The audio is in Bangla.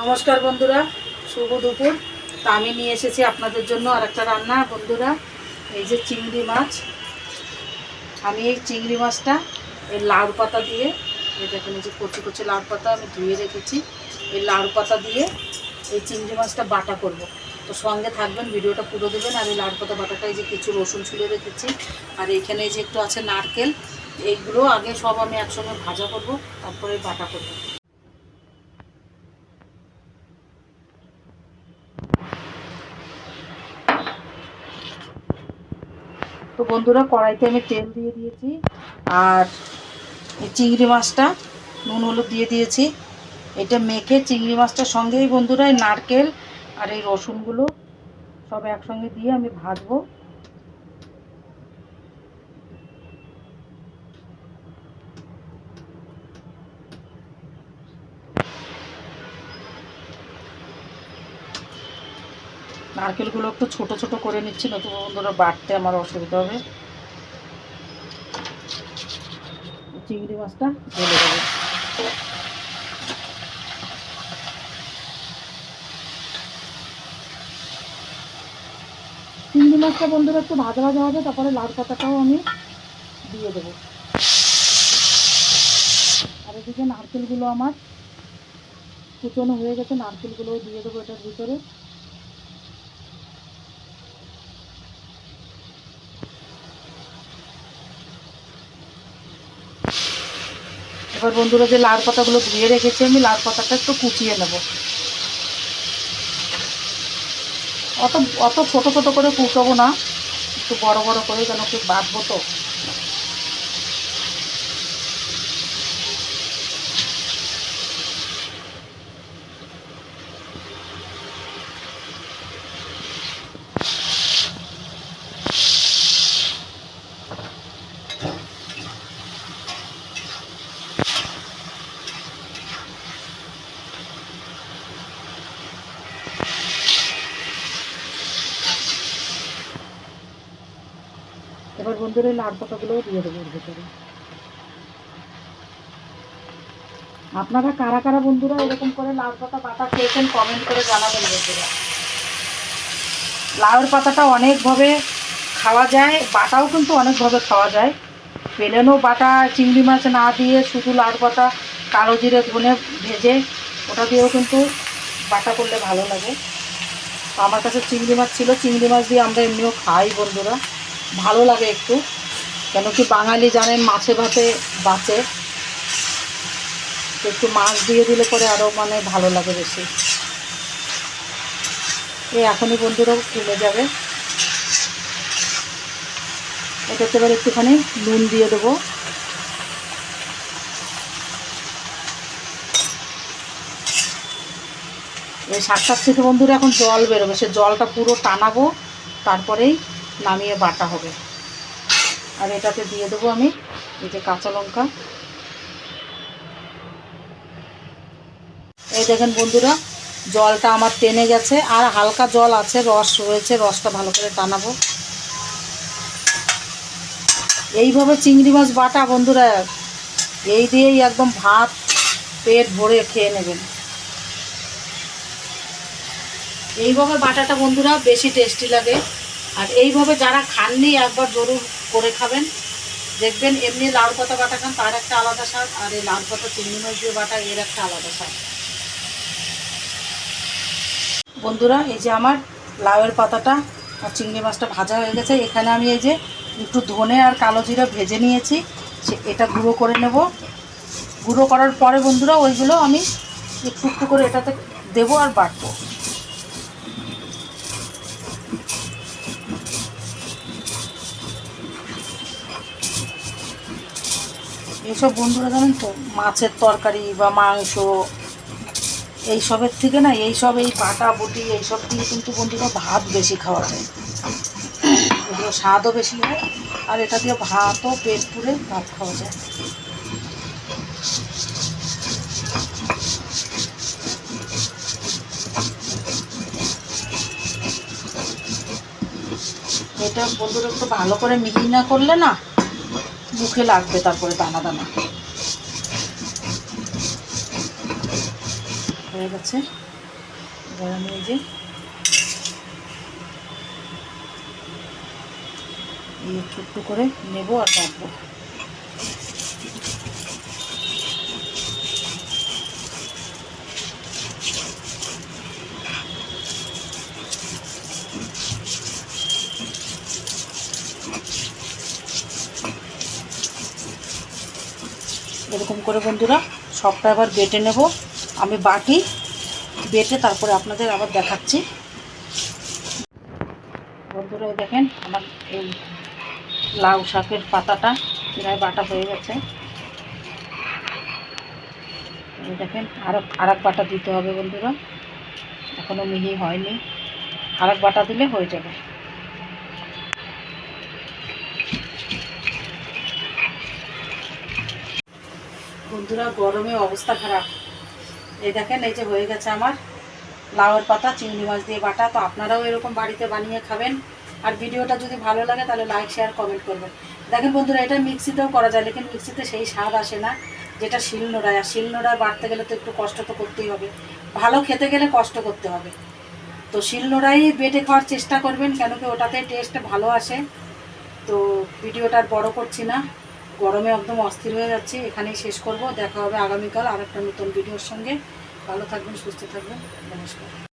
নমস্কার বন্ধুরা, শুভ দুপুর। তা আমি নিয়ে এসেছি আপনাদের জন্য আর একটা রান্না। বন্ধুরা, এই যে চিংড়ি মাছ, আমি এই চিংড়ি মাছটা এই লাউ পাতা দিয়ে, এই দেখুন এই যে কচি কচি লাউ পাতা আমি ধুয়ে রেখেছি। এই লাউ পাতা দিয়ে এই চিংড়ি মাছটা বাটা করব। তো সঙ্গে থাকবেন, ভিডিওটা পুরো দেবেন। আর এই লাউ পাতা বাটাটা এই যে কিছু রসুন ছুলে রেখেছি, আর এইখানে এই যে একটু আছে নারকেল, এইগুলো আগে সব আমি একসঙ্গে ভাজা করব, তারপরে বাটা করব। তো বন্ধুরা, কড়াইতে আমি তেল দিয়ে দিয়েছি আর এই চিংড়ি মাছটা নুন হলুদ দিয়ে দিয়েছি। এটা মেখে চিংড়ি মাছটার সঙ্গেই বন্ধুরা নারকেল আর এই রসুনগুলো সব একসঙ্গে দিয়ে আমি ভাজবো। নারকেলগুলো একটু ছোট ছোট করে নিচ্ছি, নতুন বন্ধুরা বাড়তে আমার অসুবিধা হবে। চিংড়ি মাছটা ঢেলে দেবো। চিংড়ি মাছটা বন্ধুরা একটু ভাজা ভাজা হবে, তারপরে লাল পাতাটাও আমি দিয়ে দেবো। আর এদিকে নারকেলগুলো আমার কুচনো হয়ে গেছে, নারকেলগুলোও দিয়ে দেবো এটার ভিতরে। এবার বন্ধুরা যে লাল পাতাগুলো ধুয়ে রেখেছি আমি, লাল পাতাটা একটু কুচিয়ে নেব। অত অত ছোট ছোট করে কুচাবো না, একটু বড় বড় করে কেন কি বাঁধবো তো। এবার বন্ধুরা এই লাল পাতাগুলোও দিয়ে দেবো ওর ভেতরে। আপনারা কারা কারা বন্ধুরা এরকম করে লাল পাতা বাটা খেয়েছেন কমেন্ট করে জানাবেন বন্ধুরা। লাউয়ের পাতাটা অনেকভাবে খাওয়া যায়, বাটাও কিন্তু অনেকভাবে খাওয়া যায়। পেলেনও বাটা, চিংড়ি মাছ না দিয়ে শুধু লাউ পাতা, কালো জিরে ধনে ভেজে ওটা দিয়েও কিন্তু বাটা করলে ভালো লাগে। আমার কাছে চিংড়ি মাছ ছিল, চিংড়ি মাছ দিয়ে আমরা এমনিও খাই বন্ধুরা। ভালো লাগে একটু। কেন কি বাঙালি জানেন, মাছে ভাতে বাঁচে। একটু মাছ দিয়ে দিলে পরে আরও মানে ভালো লাগে বেশি। এই এখনই বন্ধুরাও ফুলে যাবে। এটাতে এবার একটুখানি নুন দিয়ে দেবো। এই শাকটার থেকে বন্ধুরা এখন জল বেরোবে, সে জলটা পুরো টানাবো, তারপরেই নামিয়ে বাটা হবে। আর এটাতে দিয়ে দেবো আমি এই যে কাঁচা লঙ্কা। এই দেখেন বন্ধুরা, জলটা আমার টেনে গেছে, আর হালকা জল আছে, রস রয়েছে, রসটা ভালো করে টানাবো। এইভাবে চিংড়ি মাছ বাটা বন্ধুরা, এই দিয়েই একদম ভাত, পেট ভরে খেয়ে নেবেন। এইভাবে বাটাটা বন্ধুরা, বেশি টেস্টি লাগে। আর এইভাবে যারা খাননি একবার জরুর করে খাবেন। দেখবেন এমনি লাল পাতা বাটা খান, তার একটা আলাদা স্বাদ, আর এই লাল পাতা চিংড়ি মাছ দিয়ে বাটা, এর একটা আলাদা স্বাদ। বন্ধুরা, এই যে আমার লাউয়ের পাতাটা আর চিংড়ি মাছটা ভাজা হয়ে গেছে। এখানে আমি এই যে একটু ধনে আর কালো জিরা ভেজে নিয়েছি। সে, এটা গুঁড়ো করে নেব। গুঁড়ো করার পরে বন্ধুরা, ওইগুলো আমি একটু একটু করে এটাতে দেবো আর বাটবো। এইসব বন্ধুরা জানেন তো, মাছের তরকারি বা মাংস, এইসবের থেকে না, এইসব এই পাটা, বুটি, এইসব দিয়ে কিন্তু বন্ধুরা ভাত বেশি খাওয়া যায়। এগুলো স্বাদও বেশি হয়, আর এটা দিয়ে ভাতও পেট পুরে ভাত খাওয়া যায়। এটা বন্ধুরা একটু ভালো করে মিহি না করলে না মুখে লাগবে তারপরে দানা দানা। হয়ে গেছে। আমি এই যে একটু করে নেব আর রাখব। এরকম করে বন্ধুরা, সবটা আবার বেটে নেব। আমি বাটি বেটে তারপরে আপনাদের আবার দেখাচ্ছি। বন্ধুরা দেখেন আমার এই লাউ শাকের পাতাটা প্রায় বাটা হয়ে গেছে। দেখেন, আর আর এক বাটা দিতে হবে বন্ধুরা। এখনও মিহি হয়নি। আর এক বাটা দিলে হয়ে যাবে। বন্ধুরা, গরমে অবস্থা খারাপ। এই দেখেন, এই যে হয়ে গেছে আমার লাউয়ের পাতা, চিংড়ি মাছ দিয়ে বাটা। তো আপনারাও এরকম বাড়িতে বানিয়ে খাবেন। আর ভিডিওটা যদি ভালো লাগে, তাহলে লাইক শেয়ার কমেন্ট করবেন। দেখেন বন্ধুরা, এটা মিক্সিতেও করা যায়, লেকিন মিক্সিতে সেই স্বাদ আসে না, যেটা শিলনোড়ায়। আর শিলনোড়ায় বাড়তে গেলে তো একটু কষ্ট তো করতেই হবে। ভালো খেতে গেলে কষ্ট করতে হবে। তো শিলনোড়াই বেটে খাওয়ার চেষ্টা করবেন, কেন কি ওটাতে টেস্ট ভালো আসে। তো ভিডিওটা বড় করছি না। গরমে একদম অস্থির হয়ে যাচ্ছে। এখানেই শেষ করব। দেখা হবে আগামীকাল আর একটা নতুন ভিডিওর সঙ্গে। ভালো থাকবেন, সুস্থ থাকবেন। নমস্কার।